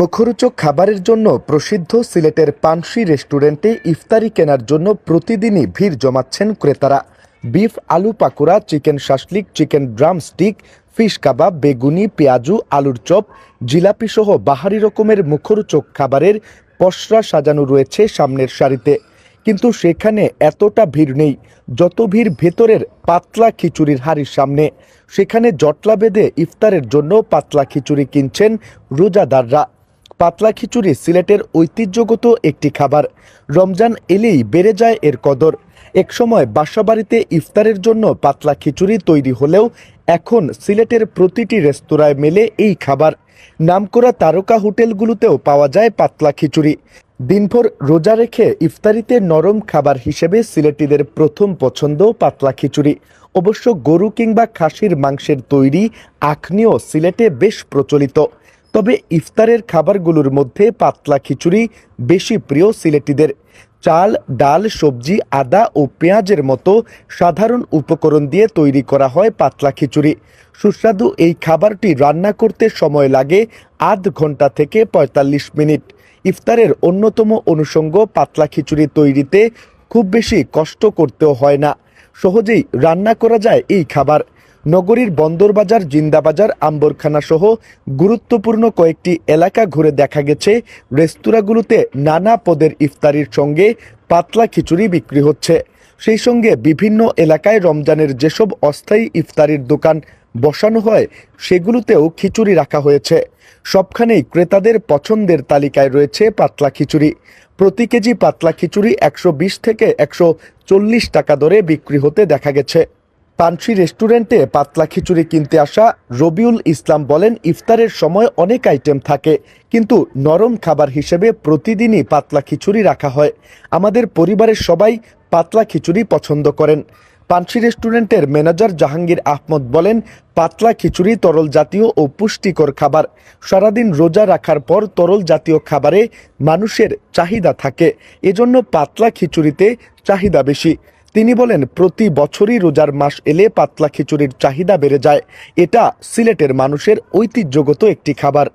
মুখরোচক খাবারের জন্য প্রসিদ্ধ সিলেটের পানসি রেস্টুরেন্টে ইফতারি কেনার জন্য প্রতিদিনই ভিড় জমাচ্ছেন ক্রেতারা। বিফ, আলু pakora, chicken shashlik, chicken drumstick fish kebab, বেগুনি, পেঁয়াজু, আলুর চপ জিলাপি সহ বাহারি রকমের মুখরোচক খাবারের পসরা সাজানো রয়েছে সামনের সারিতে। কিন্তু সেখানে এতটা ভিড় নেই, যত ভিড় ভেতরের পাতলা খিচুড়ির হাড়ির সামনে। সেখানে জটলা বেঁধে ইফতারের জন্য পাতলা খিচুড়ি কিনছেন রোজাদাররা। পাতলা খিচুড়ি সিলেটের ঐতিহ্যগত একটি খাবার। রমজান এলেই বেড়ে যায় এর কদর। একসময় বাসাবাড়িতে ইফতারের জন্য পাতলা খিচুড়ি তৈরি হলেও এখন সিলেটের প্রতিটি রেস্তোরাঁয় মেলে এই খাবার। নামকরা তারকা হোটেলগুলোতেও পাওয়া যায় পাতলা খিচুড়ি। দিনভর রোজা রেখে ইফতারিতে নরম খাবার হিসেবে সিলেটিদের প্রথম পছন্দ পাতলা খিচুড়ি। অবশ্য গরু কিংবা খাসির মাংসের তৈরি আখনিও সিলেটে বেশ প্রচলিত। তবে ইফতারের খাবারগুলোর মধ্যে পাতলা খিচুড়ি, বেশি প্রিয় সিলেটিদের। চাল, ডাল, সবজি, আদা ও পেঁয়াজের মতো সাধারণ উপকরণ দিয়ে তৈরি করা হয় পাতলা খিচুড়ি। সুস্বাদু এই খাবারটি রান্না করতে সময় লাগে আধ ঘণ্টা থেকে পঁয়তাল্লিশ মিনিট। ইফতারের অন্যতম অনুষঙ্গ পাতলা খিচুড়ি তৈরিতে খুব বেশি কষ্ট করতেও হয় না। সহজেই রান্না করা যায় এই খাবার। নগরীর বন্দরবাজার জিন্দাবাজার আম্বরখানা সহ গুরুত্বপূর্ণ কয়েকটি এলাকা ঘুরে দেখা গেছে। রেস্তোরাঁগুলোতে নানা পদের ইফতারির সঙ্গে পাতলা খিচুড়ি বিক্রি হচ্ছে। সেই সঙ্গে বিভিন্ন এলাকায় রমজানের যেসব অস্থায়ী ইফতারির দোকান বসানো হয়, সেগুলোতেও খিচুড়ি রাখা হয়েছে। সবখানেই ক্রেতাদের পছন্দের তালিকায় রয়েছে পাতলা খিচুড়ি। প্রতি কেজি পাতলা খিচুড়ি একশো বিশ থেকে একশো চল্লিশ টাকা দরে বিক্রি হতে দেখা গেছে। পানসি রেস্টুরেন্টে পাতলা খিচুড়ি কিনতে আসা রবিউল ইসলাম বলেন, ইফতারের সময় অনেক আইটেম থাকে, কিন্তু নরম খাবার হিসেবে প্রতিদিনই পাতলা খিচুড়ি রাখা হয়। আমাদের পরিবারের সবাই পাতলা খিচুড়ি পছন্দ করেন। পানসি রেস্টুরেন্টের ম্যানেজার জাহাঙ্গীর আহমদ বলেন, পাতলা খিচুড়ি তরল জাতীয় ও পুষ্টিকর খাবার। সারাদিন রোজা রাখার পর তরল জাতীয় খাবারে মানুষের চাহিদা থাকে। এজন্য পাতলা খিচুড়িতে চাহিদা বেশি। তিনি বলেন, প্রতি বছরই রোজার মাস এলে পাতলা খিচুড়ির চাহিদা বেড়ে যায়। এটা সিলেটের মানুষের ঐতিহ্যগত একটি খাবার।